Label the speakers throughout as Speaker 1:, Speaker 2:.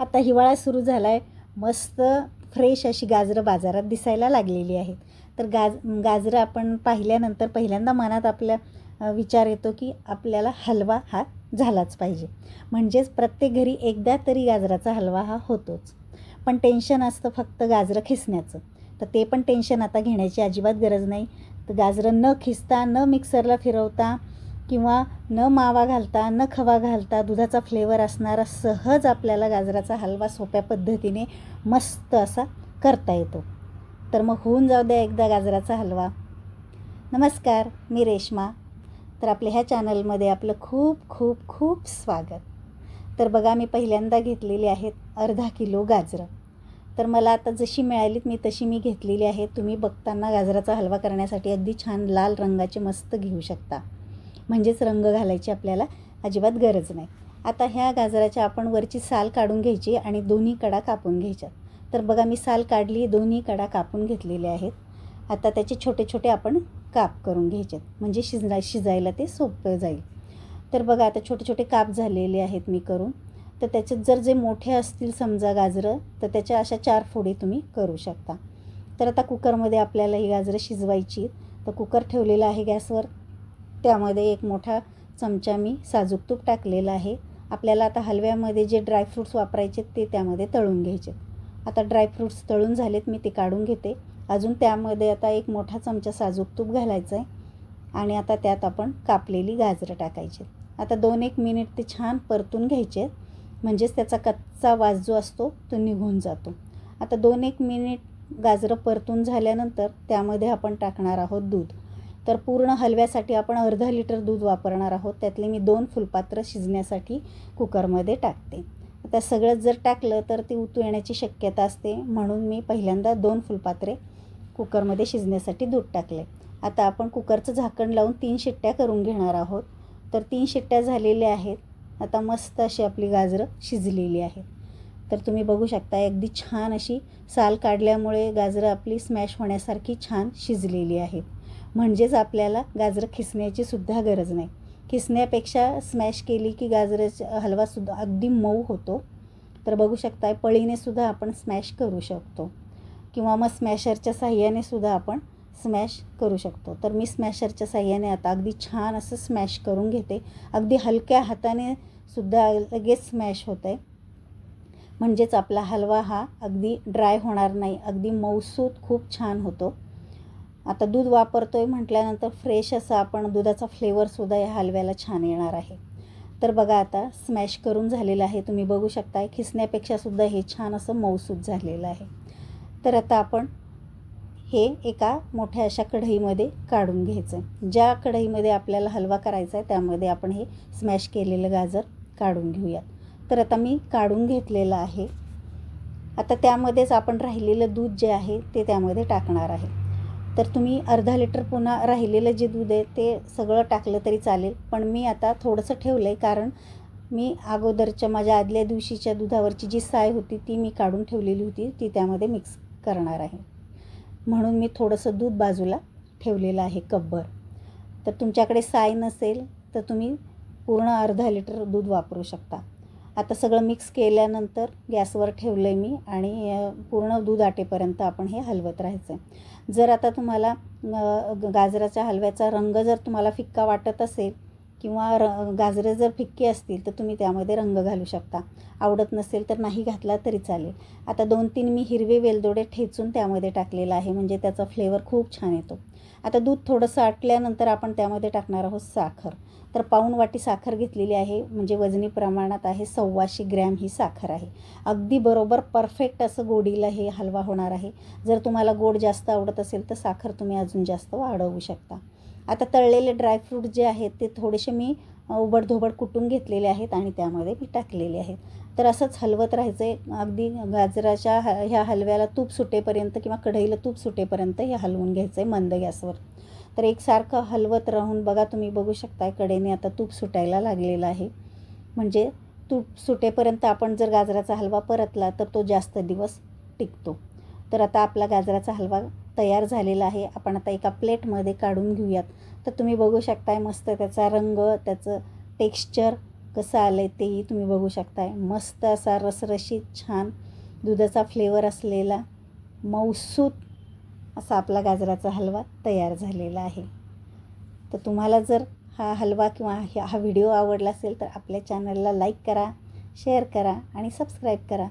Speaker 1: आता हिवाळा सुरू झाला आहे मस्त फ्रेश अशी गाजरं बाजारात दिसायला लागलेली आहेत. तर गाज गाजरं आपण पाहिल्यानंतर पहिल्यांदा मनात आपल्या विचार येतो की आपल्याला हलवा हा झालाच पाहिजे. म्हणजेच प्रत्येक घरी एकदा तरी गाजराचा हलवा हा होतोच. पण टेन्शन असतं फक्त गाजरं खिसण्याचं. तर ते पण टेन्शन आता घेण्याची अजिबात गरज नाही. तर गाजरं न खिसता न मिक्सरला फिरवता किंवा न मावा घालता न खवा घालता दुधाचा फ्लेवर असणारा सहज आपल्याला गाजराचा हलवा सोप्या पद्धतीने मस्त असा करता येतो. तर मग होऊन जाऊ द्या एकदा गाजराचा हलवा. नमस्कार मी रेश्मा. तर आपल्या ह्या चॅनलमध्ये आपलं खूप खूप खूप स्वागत. तर बघा मी पहिल्यांदा घेतलेली आहेत अर्धा किलो गाजरं. तर मला आता जशी मिळालीत मी तशी मी घेतलेली आहे. तुम्ही बघताना गाजराचा हलवा करण्यासाठी अगदी छान लाल रंगाचे मस्त घेऊ शकता. म्हणजेच रंग घालायची आपल्याला अजिबात गरज नाही. आता ह्या गाजराच्या आपण वरची साल काढून घ्यायची आणि दोन्ही कडा कापून घ्यायच्या. तर बघा मी साल काढली दोन्ही कडा कापून घेतलेले आहेत. आता त्याचे छोटे छोटे आपण काप करून घ्यायचे म्हणजे शिजना शिजायला ते सोपं जाईल. तर बघा आता छोटे छोटे काप झालेले आहेत मी करून. तर त्याच्यात जर जे मोठे असतील समजा गाजरं तर त्याच्या अशा चार फोडी तुम्ही करू शकता. तर आता कुकरमध्ये आपल्याला ही गाजरं शिजवायची तर कुकर ठेवलेला आहे गॅसवर. त्यामध्ये एक मोठा चमचा मी साजूक तूप टाकलेला आहे. आपल्याला आता हलव्यामध्ये जे ड्रायफ्रूट्स वापरायचे ते त्यामध्ये तळून घ्यायचे. आता ड्रायफ्रूट्स तळून झालेत मी ते काढून घेते. अजून त्यामध्ये आता एक मोठा चमचा साजूक तूप घालायचं आहे. आणि आता त्यात आपण कापलेली गाजरं टाकायची. आता दोन एक मिनिट ते छान परतून घ्यायचे. म्हणजेच त्याचा कच्चा वास जो असतो तो निघून जातो. आता दोन एक मिनिट गाजरं परतून झाल्यानंतर त्यामध्ये आपण टाकणार आहोत दूध. तर पूर्ण हलव्यासाठी आपण अर्धा लिटर दूध वापरणार आहोत. त्यातले मी दोन फुलपात्र शिजण्यासाठी कुकरमध्ये टाकते. आता सगळं जर टाकलं तर ते उतू येण्याची शक्यता असते. म्हणून मी पहिल्यांदा दोन फुलपात्रे कुकरमध्ये शिजण्यासाठी दूध टाकले. आता आपण कुकरचं झाकण लावून तीन शिट्ट्या करून घेणार आहोत. तर तीन शिट्ट्या झालेल्या आहेत. आता मस्त अशी आपली गाजरं शिजलेली आहेत. तर तुम्ही बघू शकता अगदी छान अशी साल काढल्यामुळे गाजरं आपली स्मॅश होण्यासारखी छान शिजलेली आहेत. म्हणजेच आपल्याला गाजरं खिसण्याची सुद्धा गरज नाही. खिसण्यापेक्षा स्मॅश केली की गाजराचा हलवासुद्धा अगदी मऊ होतो. तर बघू शकता पळीने सुद्धा आपण स्मॅश करू शकतो. किंवा मग स्मॅशरच्या साह्याने सुद्धा आपण स्मॅश करू शकतो. तर मी स्मॅशरच्या साह्याने आता अगदी छान असं स्मॅश करून घेते. अगदी हलक्या हाताने सुद्धा लगेच स्मॅश होतं आहे म्हणजेच आपला हलवा हा अगदी ड्राय होणार नाही. अगदी मऊसूत खूप छान होतो. आता दूध वापरतो आहे म्हटल्यानंतर फ्रेश असं आपण दुधाचा फ्लेवरसुद्धा या हलव्याला छान येणार आहे. तर बघा आता स्मॅश करून झालेलं आहे. तुम्ही बघू शकता खिसण्यापेक्षासुद्धा हे छान असं मऊसूत झालेलं आहे. तर आता आपण हे एका मोठ्या अशा कढईमध्ये काढून घ्यायचं आहे ज्या कढईमध्ये आपल्याला हलवा करायचा आहे त्यामध्ये आपण हे स्मॅश केलेलं गाजर काढून घेऊयात. तर आता मी काढून घेतलेलं आहे. आता त्यामध्येच आपण राहिलेलं दूध जे आहे ते त्यामध्ये टाकणार आहे. तर तुम्ही अर्धा लिटर पुन्हा राहिलेलं जे दूध आहे ते सगळं टाकलं तरी चालेल. पण मी आता थोडंसं ठेवलं आहे कारण मी अगोदरच्या माझ्या आदल्या दिवशीच्या दुधावरची जी साय होती ती मी काढून ठेवलेली होती. ती त्यामध्ये मिक्स करणार आहे. म्हणून मी थोडंसं दूध बाजूला ठेवलेलं आहे कपभर. तर तुमच्याकडे साय नसेल तर तुम्ही पूर्ण अर्धा लिटर दूध वापरू शकता. आता सगळं मिक्स केल्यानंतर गॅसवर ठेवलं आहे मी आणि पूर्ण दूध आटेपर्यंत आपण हे हलवत राहायचं आहे जर आता तुम्हाला ग- गाजराच्या हलव्याचा रंग जर तुम्हाला फिक्का वाटत असेल किंवा र गाजरं जर फिक्की असतील तर तुम्ही त्यामध्ये रंग घालू शकता. आवडत नसेल तर नाही घातला तरी चालेल. आता दोन तीन मी हिरवे वेलदोडे ठेचून त्यामध्ये टाकलेला आहे म्हणजे त्याचा फ्लेवर खूप छान येतो. आता दूध थोडंसं आटल्यानंतर आपण त्यामध्ये टाकणार आहोत साखर. तर पाऊण वाटी साखर घेतलेली आहे म्हणजे वजनी प्रमाणात आहे सव्वाशे ग्रॅम ही साखर आहे. अगदी बरोबर परफेक्ट असं गोडीला हे हलवा होणार आहे. जर तुम्हाला गोड जास्त आवडत असेल तर साखर तुम्ही अजून जास्त वाढवू शकता. आता तळलेले ड्रायफ्रूट जे आहेत ते थोडेसे मी उबडधोबड कुटून घेतलेले आहेत आणि त्यामध्ये मी टाकलेले आहेत. तर असंच हलवत राहायचं आहे अगदी गाजराच्या ह ह्या हलव्याला तूप सुटेपर्यंत किंवा कढईला तूप सुटेपर्यंत हे हलवून घ्यायचं आहे मंद गॅसवर. तर एकसारखं हलवत राहून बघा तुम्ही बघू शकता कडेने आता तूप सुटायला लागलेलं आहे. म्हणजे तूप सुटेपर्यंत आपण जर गाजराचा हलवा परतला तर तो जास्त दिवस टिकतो. तर आता आपला गाजराचा हलवा तयार झालेला आहे. आपण आता एका प्लेटमध्ये काढून घेऊयात. तर तुम्ही बघू शकताय मस्त त्याचा रंग त्याचं टेक्स्चर कसं आलं आहे तेही तुम्ही बघू शकताय. मस्त असा रसरशीत छान दुधाचा फ्लेवर असलेला मऊसूत असा आपला गाजराचा हलवा तयार झालेला आहे. तर तुम्हाला जर हा हलवा किंवा हा हा व्हिडिओ आवडला असेल तर आपल्या चॅनलला लाईक करा शेअर करा आणि सबस्क्राईब करा.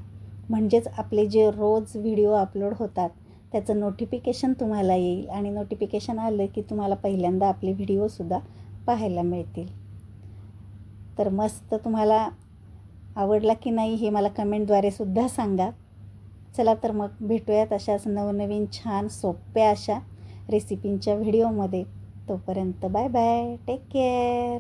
Speaker 1: म्हणजेच आपले जे रोज व्हिडिओ अपलोड होतात त्याचं नोटिफिकेशन तुम्हाला येईल आणि नोटिफिकेशन आलं की तुम्हाला पहिल्यांदा आपले व्हिडिओसुद्धा पाहायला मिळतील. तर मस्त तुम्हाला आवडला की नाही हे मला कमेंटद्वारे सुद्धा सांगा. चला तर मग भेटूयात अशाच नवनवीन छान सोप्या अशा रेसिपींच्या व्हिडिओमध्ये तोपर्यंत बाय बाय टेक केअर